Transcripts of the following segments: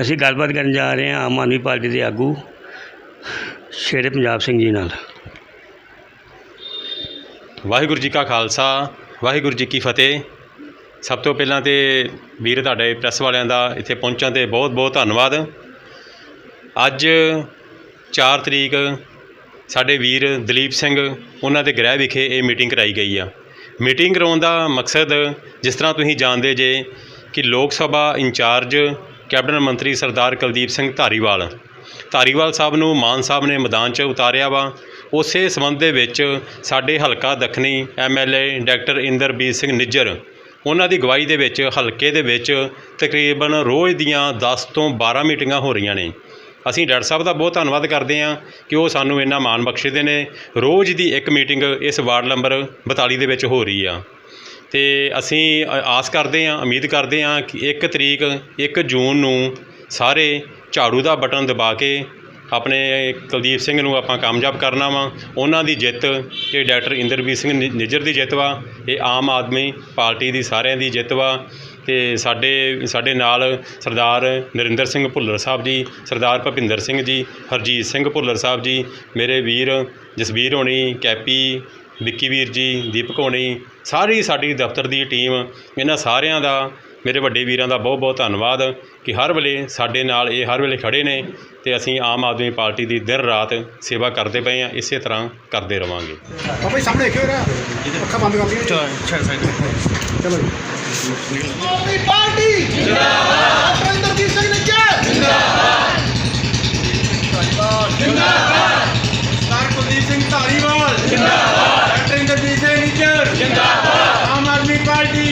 ਅਸੀਂ ਗੱਲਬਾਤ ਕਰਨ ਜਾ ਰਹੇ ਹਾਂ ਆਮ ਆਦਮੀ ਪਾਰਟੀ ਦੇ ਆਗੂ ਸ਼ੇਰੇ ਪੰਜਾਬ ਸਿੰਘ ਜੀ ਨਾਲ। ਵਾਹਿਗੁਰੂ ਜੀ ਕਾ ਖਾਲਸਾ, ਵਾਹਿਗੁਰੂ ਜੀ ਕੀ ਫਤਿਹ। ਸਭ ਤੋਂ ਪਹਿਲਾਂ ਤੇ ਵੀਰ ਤੁਹਾਡੇ ਪ੍ਰੈਸ ਵਾਲਿਆਂ ਦਾ ਇੱਥੇ ਪਹੁੰਚਣ ਤੇ ਬਹੁਤ ਬਹੁਤ ਧੰਨਵਾਦ। ਅੱਜ 4 ਤਰੀਕ ਸਾਡੇ ਵੀਰ ਦਲੀਪ ਸਿੰਘ, ਉਹਨਾਂ ਦੇ ਗ੍ਰਹਿ ਵਿਖੇ ਇਹ ਮੀਟਿੰਗ ਕਰਾਈ ਗਈ ਆ। ਮੀਟਿੰਗ ਕਰਾਉਣ ਦਾ ਮਕਸਦ ਜਿਸ ਤਰ੍ਹਾਂ ਤੁਸੀਂ ਜਾਣਦੇ ਜੇ ਕਿ ਲੋਕ ਸਭਾ ਇੰਚਾਰਜ ਕੈਬਨਿਟ ਮੰਤਰੀ ਸਰਦਾਰ ਕੁਲਦੀਪ ਸਿੰਘ ਧਾਰੀਵਾਲ। ਧਾਰੀਵਾਲ ਸਾਹਿਬ ਨੂੰ ਮਾਨ ਸਾਹਿਬ ਨੇ ਮੈਦਾਨ 'ਚ ਉਤਾਰਿਆ ਵਾ। ਉਸੇ ਸੰਬੰਧ ਦੇ ਵਿੱਚ ਸਾਡੇ ਹਲਕਾ ਦੱਖਣੀ ਐਮਐਲਏ ਡਾਕਟਰ ਇੰਦਰਬੀਰ ਸਿੰਘ ਨਿੱਜਰ, ਉਹਨਾਂ ਦੀ ਗਵਾਹੀ ਦੇ ਵਿੱਚ ਹਲਕੇ ਦੇ ਵਿੱਚ ਤਕਰੀਬਨ ਰੋਜ਼ ਦੀਆਂ 10 ਤੋਂ 12 ਮੀਟਿੰਗਾਂ ਹੋ ਰਹੀਆਂ ਨੇ। ਅਸੀਂ ਡਾਕਟਰ ਸਾਹਿਬ ਦਾ ਬਹੁਤ ਧੰਨਵਾਦ ਕਰਦੇ ਹਾਂ ਕਿ ਉਹ ਸਾਨੂੰ ਇੰਨਾ ਮਾਣ ਬਖਸ਼ਦੇ ਨੇ। ਰੋਜ਼ ਦੀ ਇੱਕ ਮੀਟਿੰਗ ਇਸ ਵਾਰਡ ਨੰਬਰ 42 ਦੇ ਵਿੱਚ ਹੋ ਰਹੀ ਆ। ਅਤੇ ਅਸੀਂ ਆਸ ਕਰਦੇ ਹਾਂ, ਉਮੀਦ ਕਰਦੇ ਹਾਂ ਕਿ ਇੱਕ ਤਰੀਕ, ਇੱਕ ਜੂਨ ਨੂੰ ਸਾਰੇ ਝਾੜੂ ਦਾ ਬਟਨ ਦਬਾ ਕੇ ਆਪਣੇ ਕੁਲਦੀਪ ਸਿੰਘ ਨੂੰ ਆਪਾਂ ਕਾਮਯਾਬ ਕਰਨਾ ਵਾ। ਉਹਨਾਂ ਦੀ ਜਿੱਤ, ਇਹ ਡਾਕਟਰ ਇੰਦਰਬੀਰ ਸਿੰਘ ਨਿ- ਨਿੱਜਰ ਦੀ ਜਿੱਤ ਵਾ। ਇਹ ਆਮ ਆਦਮੀ ਪਾਰਟੀ ਦੀ ਸਾਰਿਆਂ ਦੀ ਜਿੱਤ ਵਾ। ਅਤੇ ਸਾਡੇ ਸਾਡੇ ਨਾਲ ਸਰਦਾਰ ਨਰਿੰਦਰ ਸਿੰਘ ਭੁੱਲਰ ਸਾਹਿਬ ਜੀ, ਸਰਦਾਰ ਭਪਿੰਦਰ ਸਿੰਘ ਜੀ, ਹਰਜੀਤ ਸਿੰਘ ਭੁੱਲਰ ਸਾਹਿਬ ਜੀ, ਮੇਰੇ ਵੀਰ ਜਸਵੀਰ ਹੋਣੀ, ਕੈਪੀ ਵਿੱਕੀ ਵੀਰ ਜੀ ਦੀਪਕ ਹੋਣੀ ਸਾਰੀ ਸਾਡੀ ਦਫ਼ਤਰ ਦੀ ਟੀਮ ਇਹਨਾਂ ਸਾਰਿਆਂ ਦਾ ਮੇਰੇ ਵੱਡੇ ਵੀਰਾਂ ਦਾ ਬਹੁਤ ਬਹੁਤ ਧੰਨਵਾਦ ਕਿ ਹਰ ਵੇਲੇ ਸਾਡੇ ਨਾਲ ਇਹ ਹਰ ਵੇਲੇ ਖੜੇ ਨੇ ਤੇ ਅਸੀਂ ਆਮ ਆਦਮੀ ਪਾਰਟੀ ਦੀ ਦਿਨ ਰਾਤ ਸੇਵਾ ਕਰਦੇ ਪਏ ਹਾਂ ਇਸੇ ਤਰ੍ਹਾਂ ਕਰਦੇ ਰਵਾਂਗੇ। ਬਾਬਾ ਜੀ ਸਾਹਮਣੇ ਦੇਖਿਓ ਯਾਰ ਅੱਖਾਂ ਬੰਦ ਕਰ ਚਲੋ ਜੀ। ਆਪਣੀ ਪਾਰਟੀ ਜਿੰਦਾਬਾਦ। ਸਿੰਘ ਜਿੰਦਾਬਾਦ ਜਿੰਦਾਬਾਦ ਸਰ ਕੁਲਦੀਪ ਸਿੰਘ ਧਾਰੀਵਾਲ ਜਿੰਦਾਬਾਦ ਡਾਕਟਰ ਇੰਦਰਜੀਤ ਸਿੰਘ ਨਿੱਜਰ ਜਿੰਦਾਬਾਦ ਆਮ ਆਦਮੀ ਪਾਰਟੀ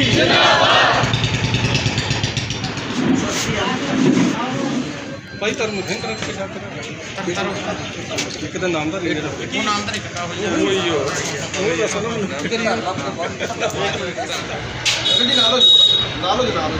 ਭਾਈ ਧਰਮ ਸਿੰਘ ਰੱਖ ਕੇ ਜਾ ਇੱਕ ਦਾ ਨਾਮ ਦਾ ਜਿਹੜਾ ਉਹ ਨਾਮ ਦਾ ਨਹੀਂ ਪਤਾ ਹੋਈ ਉਹ ਉਹ ਦੱਸੋ ਨਾ ਮੈਨੂੰ। ਨਾਲ ਹੋ ਨਾਲ ਹੋ ਜੀ ਨਾਲ ਹੋ